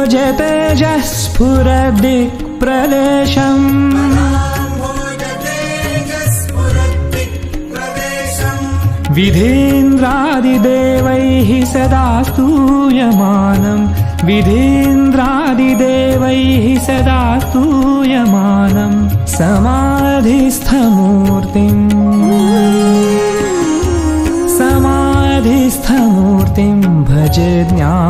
भज तेजस्फुरदिक्प्रदेशम् विधीन्द्रादिदेवैः सदा स्तूयमानम्। विधीन्द्रादिदेवैः सदा स्तूयमानम्। समाधिस्थमूर्तिम्। समाधिस्थमूर्तिम्। भज ज्ञान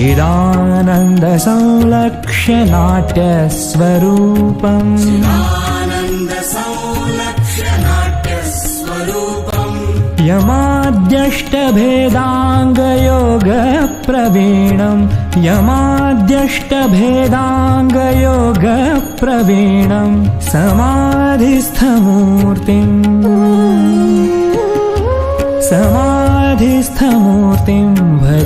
न्द नाट्यस्वरूपम् यमाद्यष्टभेदाङ्गयोगप्रवीणम् यमाद्यष्टभेदाङ्गयोगप्रवीणम् समाधिस्थमूर्तिम् समाधिस्थमूर्तिम्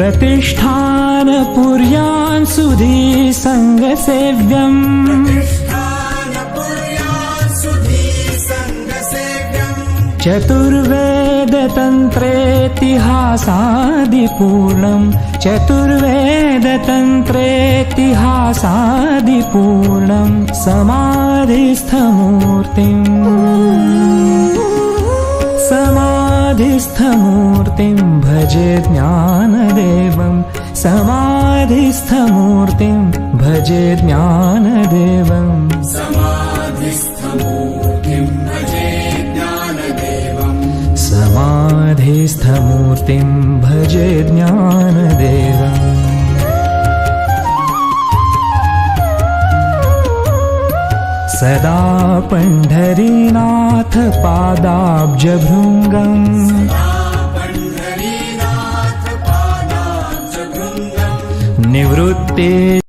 प्रतिष्ठानपुर्यान् सुधी सङ्गसेव्यम् चतुर्वेदतन्त्रेतिहासादिपूर्णम्। चतुर्वेदतन्त्रेतिहासादिपूर्णम् समाधिस्थमूर्तिम्। समाधिस्थमूर्तिं मूर्तिं भजे ज्ञानदेवं समाधिस्थमूर्तिं भजे ज्ञानदेवम् समाधिस्थमूर्तिं भजे ज्ञानदेवम् सदा पण्ढरीनाथपादाब्जभृङ्गम्। નિવૃત્તિ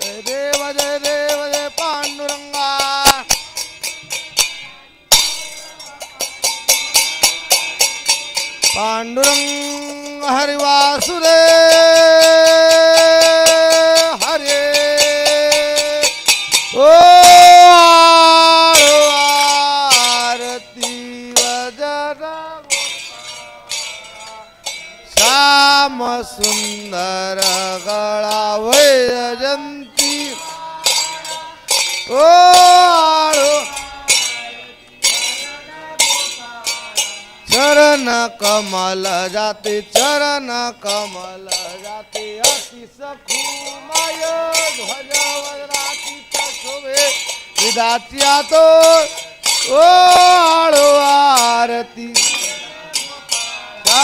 जय देव जय देव जय पांडुरंगा पांडुरंग हरिवासुरे सुंदर गळा वैजंती ओ आळो. चरण कमल जाते चरण कमल जाते अति सखू माय ध्वज वज्राती शोभे विदात्या तो ओ आळो आरती.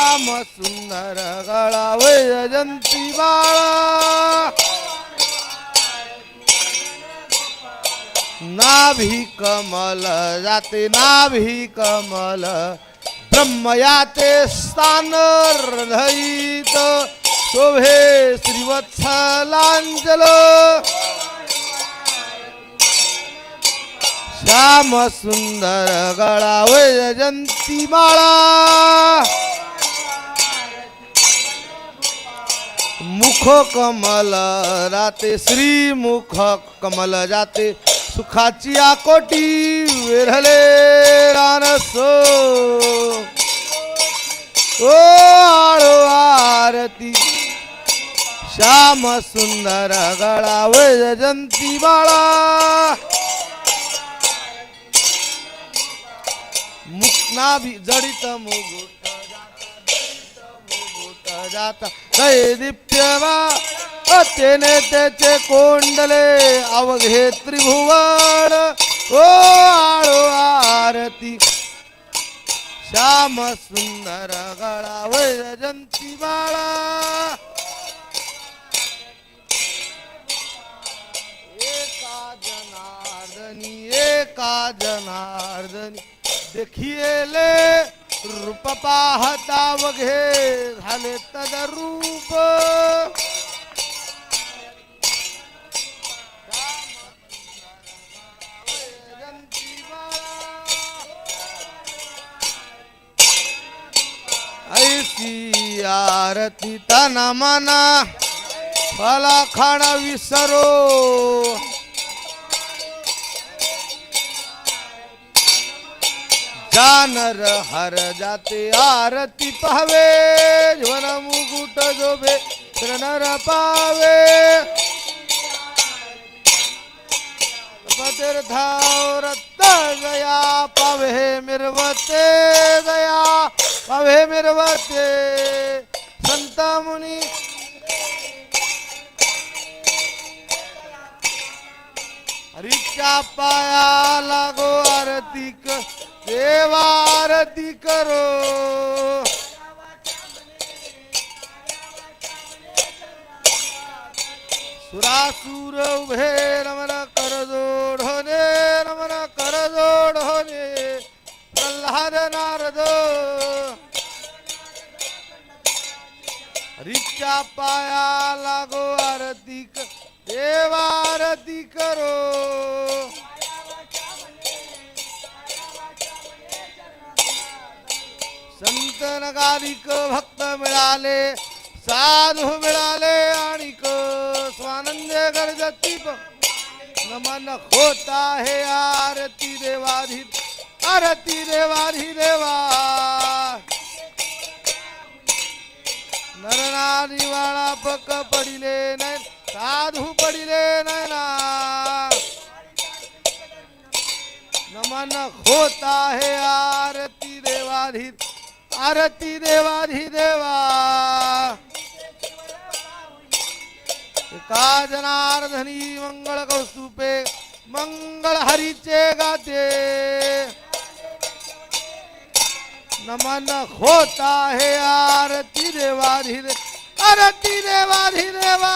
श्याम सुंदर गळा वैजंती बाळा. नाभी कमल जाते नाभी कमल ब्रह्मयाते स्थान हृदयित शोभे श्रीवत्सलांजल. श्याम सुंदर गळा वैजंती माळा मुख कमल राते श्री मुख कमल जाते. सुखाची आकोटी वेढले रानसो. ओ आळो आरती श्याम सुंदर गळा वैजंती बाळा. मुक्नाभी जडित मुगुट जाता जय दीप्यवा. त्याचे कोंडले अवघे त्रिभुवन. ओ आळो आरती. श्याम सुंदर गळा वैजंती बाळा. एका जनार्दनी एका जनार्दनी. देखिएले रूप पाहता वघे झाले तदरूप ऐसी आरती तना मना फला खाणा विसरो. नर हर जाते आरती पाहावे जीवन मुकुट जोबे नर पावे धाव रत्त गया पावे मिरवते गया पावे मिरवते. संत मुनी. हरीच्या पाया लागो आरती क देवा आरती करो. सुरासुर उभे रमण कर जोड होणे रमण कर जोड होणे. प्रल्हाद नारद. हरीच्या पाया लागो आरती क देवा आरती करो. संत नगारिक भक्त मिळाले, साधू मिळाले आणि स्वानंद गरजती नमन होत आहे आरती देवाधी आरती देवाधी देवा नरनारी वाळा पक पडिले नाही साधू पडिले नाही नमन होत आहे आरती देवाधी आरती देवाधी देवा। एका जनार्दनी मंगळ कौस्तुपे मंगळ हरीचे गाते। नमन होता है आरती देवाधी आरती देवाधी देवा।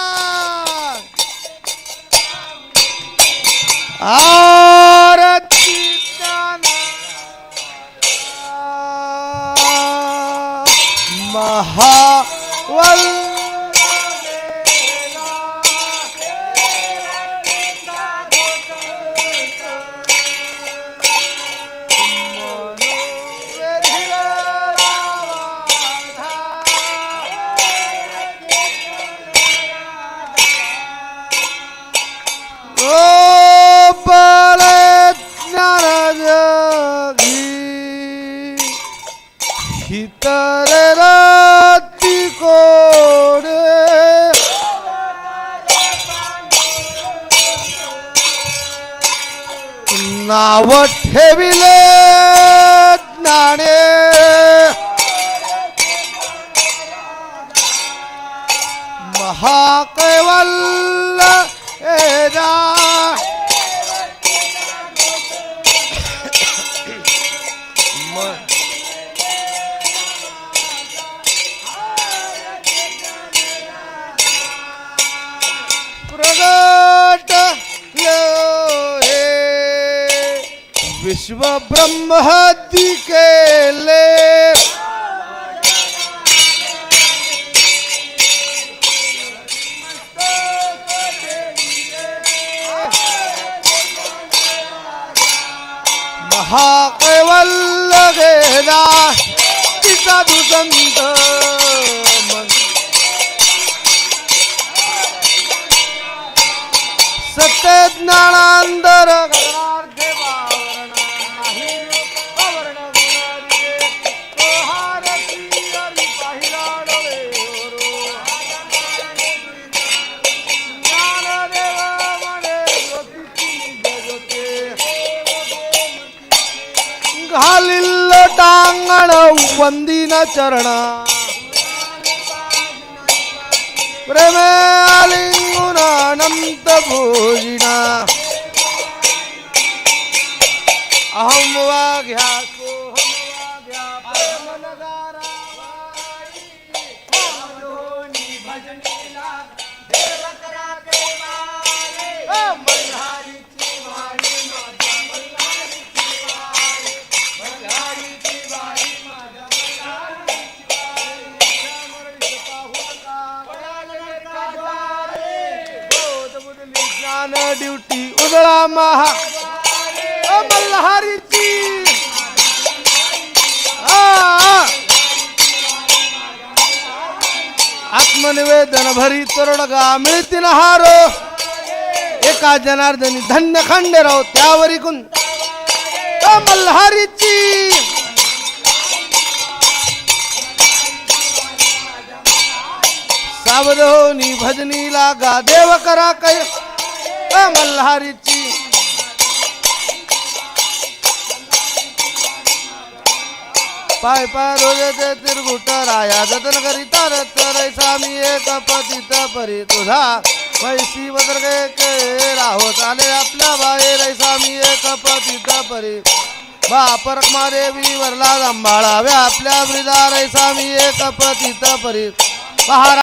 आरती 好，我。विश्व ब्रह्मादि केले महाकैवल्य गेला तिचा दुसंत सत्य ज्ञानांतर ಹಾಲಿಲ್ಲ ಟಾಂಗಣ ಒಂದಿನ ಚರಣ. ಪ್ರೇಮಾಲಿಂಗುನ ಅನಂತ ಭೋಜಿನ. ಅಹಂ महा। मल्हारीची आत्मनिवेदन भरी तरुणगा मिळतील हारो। एका जनार्दनी धन्य खंडेराव त्यावरी त्यावर अ मल्हारीची सावध होनी भजनी लागा देव करा कै मल्हारीची पाय पाय रोजते तिरगुट राया. जतन करीता रत रैसा मी एक पतित परी. तुझा पैसी बदर गे के राहो. चाले आपल्या बाहेर रैसा मी एक पतित परी. बापर देवी वरला सांभाळाव्या आपल्या वृदा रैसा मी एक पतित परी. पहारा